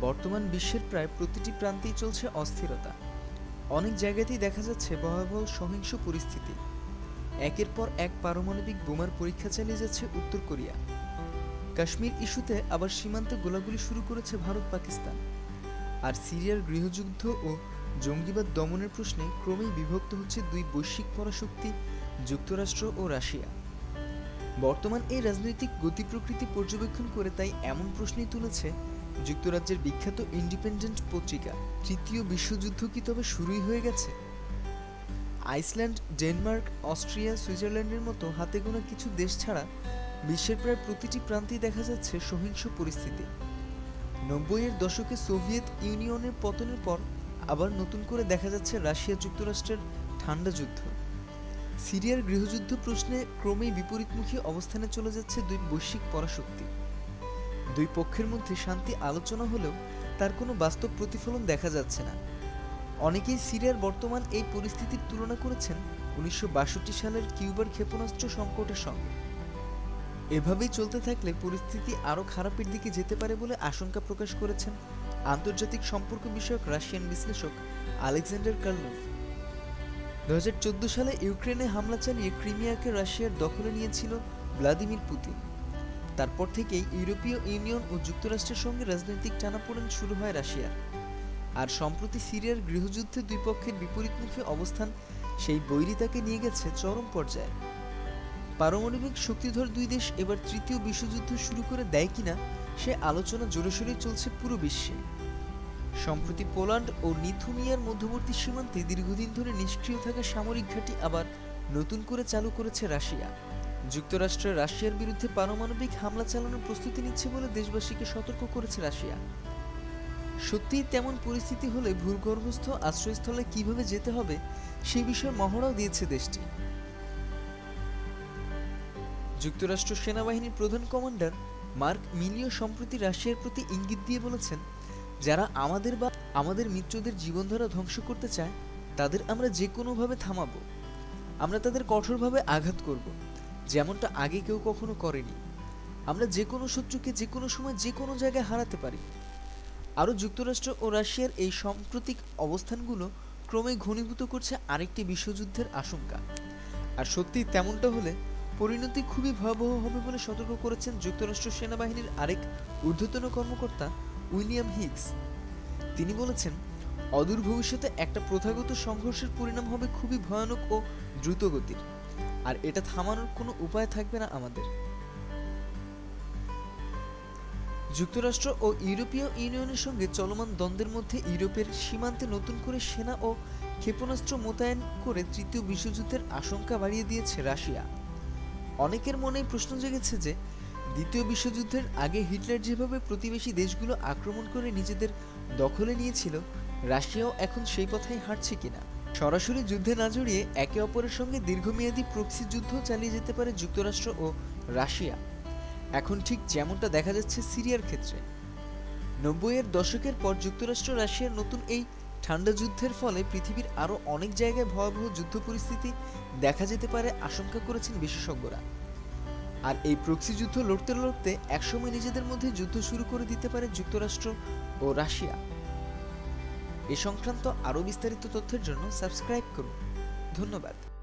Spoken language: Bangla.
বর্তমান বিশ্বের প্রায় প্রতিটি প্রান্তেই চলছে অস্থিরতা। অনেক জায়গাতেই দেখা যাচ্ছে ভয়াবহ সহিংস পরিস্থিতি। একের পর এক পারমাণবিক বোমার পরীক্ষা চালিয়ে যাচ্ছে উত্তর কোরিয়া। কাশ্মীর ইস্যুতে আবার সীমান্তে গোলাগুলি শুরু করেছে ভারত পাকিস্তান। আর সিরিয়ার গৃহযুদ্ধ ও জঙ্গিবাদ দমনের প্রশ্নে ক্রমেই বিভক্ত হচ্ছে দুই বৈশ্বিক পরাশক্তি, যুক্তরাষ্ট্র ও রাশিয়া। বর্তমান এই রাজনৈতিক গতি প্রকৃতি পর্যবেক্ষণ করে তাই এমন প্রশ্নই তুলেছে যুক্তরাজ্যের বিখ্যাত ইন্ডিপেন্ডেন্ট পত্রিকা, তৃতীয় বিশ্বযুদ্ধ কি তবে শুরুই হয়ে গেছে? আইসল্যান্ড, ডেনমার্ক, অস্ট্রিয়া, সুইজারল্যান্ডের মতো হাতে গোনা কিছু দেশ ছাড়া বিশ্বের প্রায় প্রতিটি প্রান্তেই দেখা যাচ্ছে সহিংস পরিস্থিতি। নব্বইয়ের দশকে সোভিয়েত ইউনিয়নের পতনের পর আবার নতুন করে দেখা যাচ্ছে রাশিয়া যুক্তরাষ্ট্রের ঠান্ডা যুদ্ধ। সিরিয়ার গৃহযুদ্ধ প্রশ্নে ক্রমেই বিপরীতমুখী অবস্থানে চলে যাচ্ছে দুই বৈশ্বিক পরাশক্তি। দুই পক্ষের মধ্যে শান্তি আলোচনা হলেও তার কোনো বাস্তব প্রতিফলন দেখা যাচ্ছে না। অনেকেই সিরিয়ার বর্তমান এই পরিস্থিতির তুলনা করেছেন উনিশশো বাষট্টি সালের কিউবার ক্ষেপণাস্ত্র সংকটের সঙ্গে। এভাবেই চলতে থাকলে পরিস্থিতি আরও খারাপের দিকে যেতে পারে বলে আশঙ্কা প্রকাশ করেছেন আন্তর্জাতিক সম্পর্ক বিষয়ক রাশিয়ান বিশ্লেষক আলেকজান্ডার কার্লোভ দু সালে ইউক্রেনে হামলা চালিয়ে ক্রিমিয়াকে রাশিয়ার দখলে নিয়েছিল ভ্লাদিমির পুতিন। তারপর থেকেই ইউরোপীয় ইউনিয়ন ও যুক্তরাষ্ট্রের সঙ্গে রাজনৈতিক টানাপোড়েন শুরু হয় রাশিয়ার। আর সম্প্রতি সিরিয়ার গৃহযুদ্ধে দুই পক্ষের বিপরীতমুখী অবস্থান, সেই বৈরিতাকে নিয়ে গেছে চরম পর্যায়ে। পারমাণবিক শক্তিধর দুই দেশ এবার তৃতীয় বিশ্বযুদ্ধ শুরু করে দেয় কিনা, সে আলোচনা জোরেশোরে চলছে পুরো বিশ্বে। সম্প্রতি পোল্যান্ড ও নিথুনিয়ার মধ্যবর্তী সীমান্তে দীর্ঘদিন ধরে নিষ্ক্রিয় থাকা সামরিক ঘাঁটি আবার নতুন করে চালু করেছে রাশিয়া। যুক্তরাষ্ট্র রাশিয়ার বিরুদ্ধে পারমাণবিক হামলা চালানোর প্রস্তুতি নিচ্ছে বলে দেশবাসীকে সতর্ক করেছে রাশিয়া। সত্যিই তেমন পরিস্থিতি হলে ভূগর্ভস্থ আশ্রয়স্থলে কীভাবে যেতে হবে, সেই বিষয়ে মহড়াও দিয়েছে দেশটি। যুক্তরাষ্ট্র সেনাবাহিনীর প্রধান কমান্ডার মার্ক মিলিও সম্প্রতি রাশিয়ার প্রতি ইঙ্গিত দিয়ে বলেছেন, যারা আমাদের বা আমাদের মিত্রদের জীবনধারা ধ্বংস করতে চায়, তাদের আমরা যে কোনোভাবে থামাবো। আমরা তাদের কঠোরভাবে আঘাত করব। যেমনটা আগে কেউ কখনো করেনি। আমরা যে কোনো শত্রুকে যে কোনো সময় যে কোনো জায়গায় হারাতে পারি। আরও যুক্তরাষ্ট্র ও রাশিয়ার এই সাম্প্রতিক অবস্থানগুলো ক্রমেই ঘনীভূত করছে আরেকটি বিশ্বযুদ্ধের আশঙ্কা। আর সত্যি তেমনটা হলে পরিণতি খুবই ভয়াবহ হবে বলে সতর্ক করেছেন যুক্তরাষ্ট্র সেনাবাহিনীর আরেক ঊর্ধ্বতন কর্মকর্তা উইলিয়াম হিগস। তিনি বলেছেন, অদূর ভবিষ্যতে একটা প্রথাগত সংঘর্ষের পরিণাম হবে খুবই ভয়ানক ও দ্রুতগতির। আর এটা থামানোর কোনো উপায় থাকবে না আমাদের। যুক্তরাষ্ট্র ও ইউরোপীয় ইউনিয়নের সঙ্গে চলমান দ্বন্দ্বের মধ্যে ইউরোপের সীমান্তে নতুন করে সেনা ও ক্ষেপণাস্ত্র মোতায়েন করে তৃতীয় বিশ্বযুদ্ধের আশঙ্কা বাড়িয়ে দিয়েছে রাশিয়া। অনেকের মনেই প্রশ্ন জেগেছে যে, দ্বিতীয় বিশ্বযুদ্ধের আগে হিটলার যেভাবে প্রতিবেশী দেশগুলো আক্রমণ করে নিজেদের দখলে নিয়েছিল, রাশিয়াও এখন সেই পথেই হাঁটছে কিনা। সরাসরি যুদ্ধে না জড়িয়ে একে অপরের সঙ্গে দীর্ঘমেয়াদী প্রক্সি যুদ্ধ চালিয়ে যেতে পারে যুক্তরাষ্ট্র ও রাশিয়া। এখন ঠিক যেমনটা দেখা যাচ্ছে সিরিয়ার ক্ষেত্রে। নব্বইয়ের দশকের পর যুক্তরাষ্ট্র রাশিয়ার নতুন এই ঠান্ডা যুদ্ধের ফলে পৃথিবীর আরও অনেক জায়গায় ভয়াবহ যুদ্ধ পরিস্থিতি দেখা যেতে পারে আশঙ্কা করেছেন বিশেষজ্ঞরা। আর এই প্রক্সি যুদ্ধ লড়তে লড়তে একসময় নিজেদের মধ্যে যুদ্ধ শুরু করে দিতে পারে যুক্তরাষ্ট্র ও রাশিয়া। এ সংক্রান্ত আরও বিস্তারিত তথ্যের জন্য সাবস্ক্রাইব করুন। ধন্যবাদ।